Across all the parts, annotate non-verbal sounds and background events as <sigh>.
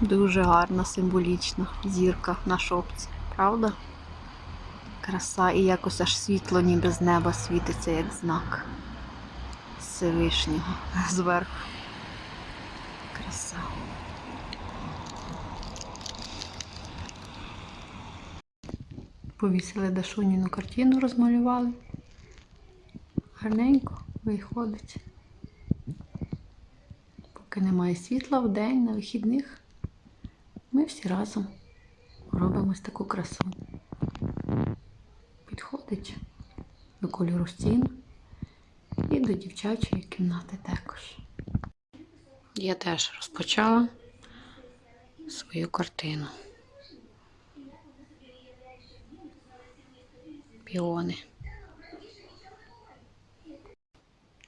Дуже гарна, символічна зірка на шопці, правда? Краса і якось аж світло ніби з неба світиться, як знак Всевишнього <laughs> зверху. Краса. Повісили Дашуніну картину, розмалювали. Гарненько виходить. Поки немає світла в день, на вихідних, всі разом робимо ось таку красу. Підходить до кольору стін і до дівчачої кімнати також. Я теж розпочала свою картину. Піони.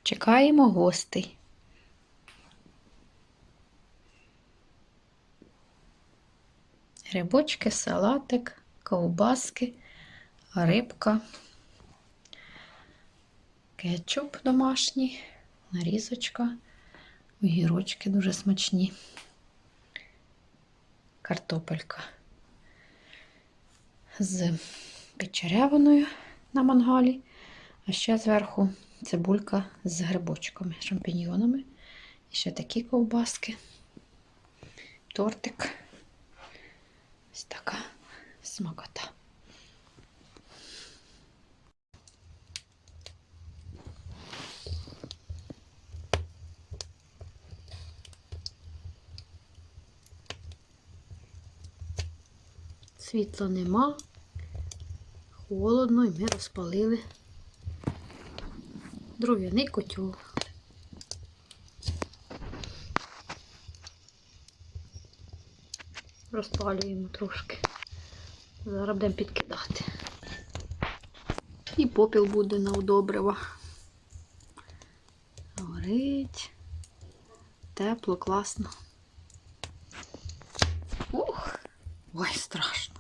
Чекаємо гостей. Грибочки, салатик, ковбаски, рибка, кетчуп домашній, нарізочка, огірочки дуже смачні, картопелька з підчеревиною на мангалі, а ще зверху цибулька з грибочками, шампіньйонами. І ще такі ковбаски, тортик. Ось така смакота. Світла нема, холодно, і ми розпалили дров'яний котел. Розпалюємо трошки. Зараз будемо підкидати. І попіл буде на удобрива. Горить. Тепло, класно. Ух! Ой, страшно.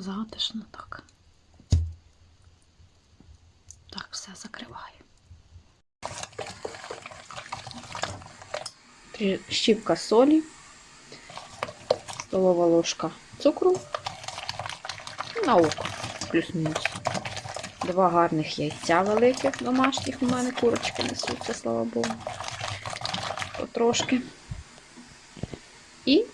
Затишно так. Так, все закриваю. Щіпка солі, столова ложка цукру на око, плюс-мінус. Два гарних яйця великих домашніх. У мене курочки несуться, слава Богу. Потрошки. І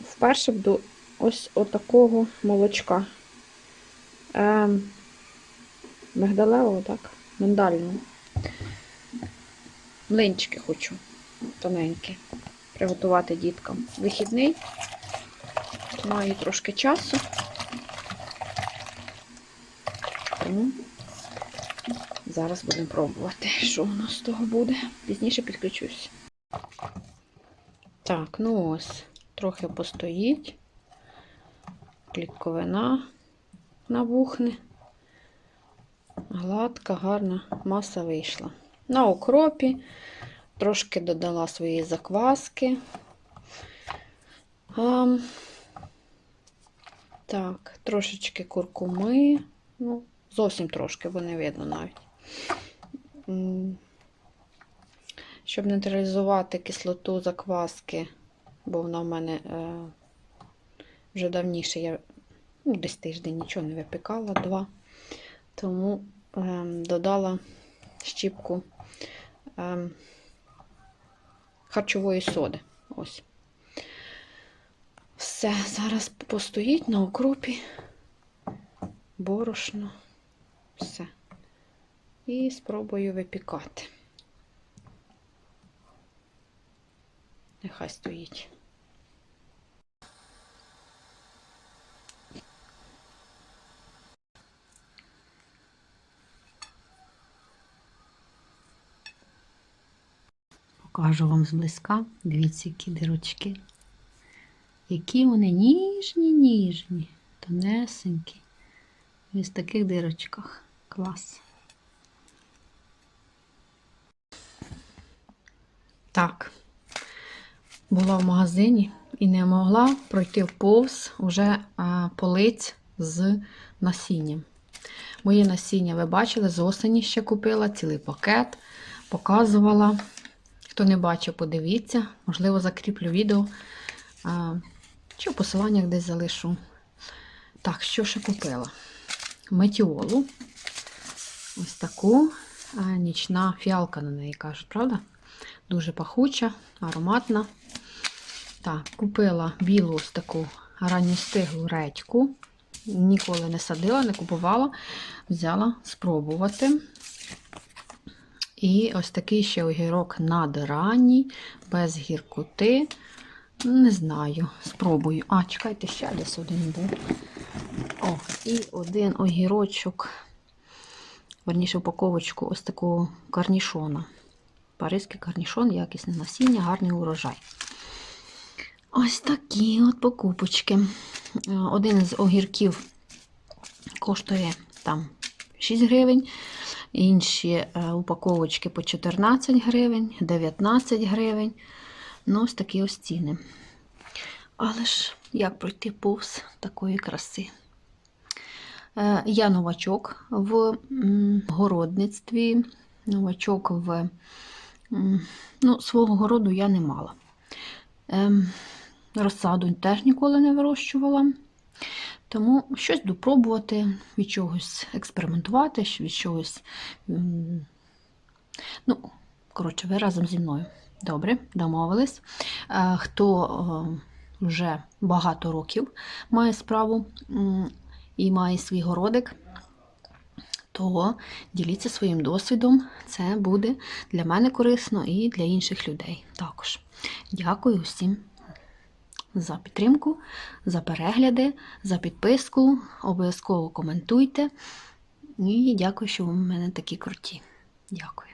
вперше до ось отакого молочка. Ем, мигдалевого, так? Миндального. Млинчики хочу тоненькі. Приготувати діткам. Вихідний. Маю трошки часу. Тому зараз будемо пробувати, що у нас з того буде. Пізніше підключусь. Так, ну ось, трохи постоїть. Клітковина набухне. Гладка, гарна маса вийшла. На окропі трошки додала своєї закваски. А, так, трошечки куркуми. Ну, зовсім трошки, бо не видно навіть. Щоб нейтралізувати кислоту закваски, бо вона в мене е, вже давніше я ну, десь тиждень нічого не випікала, два. Тому е, додала щіпку е, харчової соди. Ось. Все, зараз постоїть на окропі, борошно, все. І спробую випікати. Нехай стоїть. Покажу вам зблизька. Дивіться, які дирочки. Які вони ніжні, ніжні, тонесенькі. Ось в таких дирочках. Клас. Так. була в магазині і не могла пройти повз уже полиць з насінням. Моє насіння, ви бачили, з осені ще купила цілий пакет, показувала. Хто не бачив, подивіться. Можливо, закріплю відео. Чи в посиланнях десь залишу. Так, що ще купила? Метіолу. Ось таку нічна фіалка на неї кажуть, правда? Дуже пахуча, ароматна. Так, купила білу ось таку ранньостиглу редьку. Ніколи не садила, не купувала. Взяла спробувати. І ось такий ще огірок надранній, без гіркоти. Не знаю, спробую. А, чекайте, ще десь один був. О, і один огірочок, верніше упаковочку ось такого карнішона. Паризький карнішон, якісне насіння, гарний урожай. Ось такі от покупочки. Один з огірків коштує там 6 гривень, інші е, упаковочки по 14 гривень, 19 гривень. Ну, ось такі ось ціни. Але ж як пройти повз такої краси? Е, Я новачок в городництві, новачок в ну, свого городу я не мала. Ем, Розсаду теж ніколи не вирощувала. Тому щось допробувати, від чогось експериментувати, від чогось. Ну, коротше, ви разом зі мною. Добре, домовились. Е, Хто е, вже багато років має справу і має свій городик, то діліться своїм досвідом. Це буде для мене корисно і для інших людей також. Дякую всім за підтримку, за перегляди, за підписку. Обов'язково коментуйте. І дякую, що ви в мене такі круті. Дякую.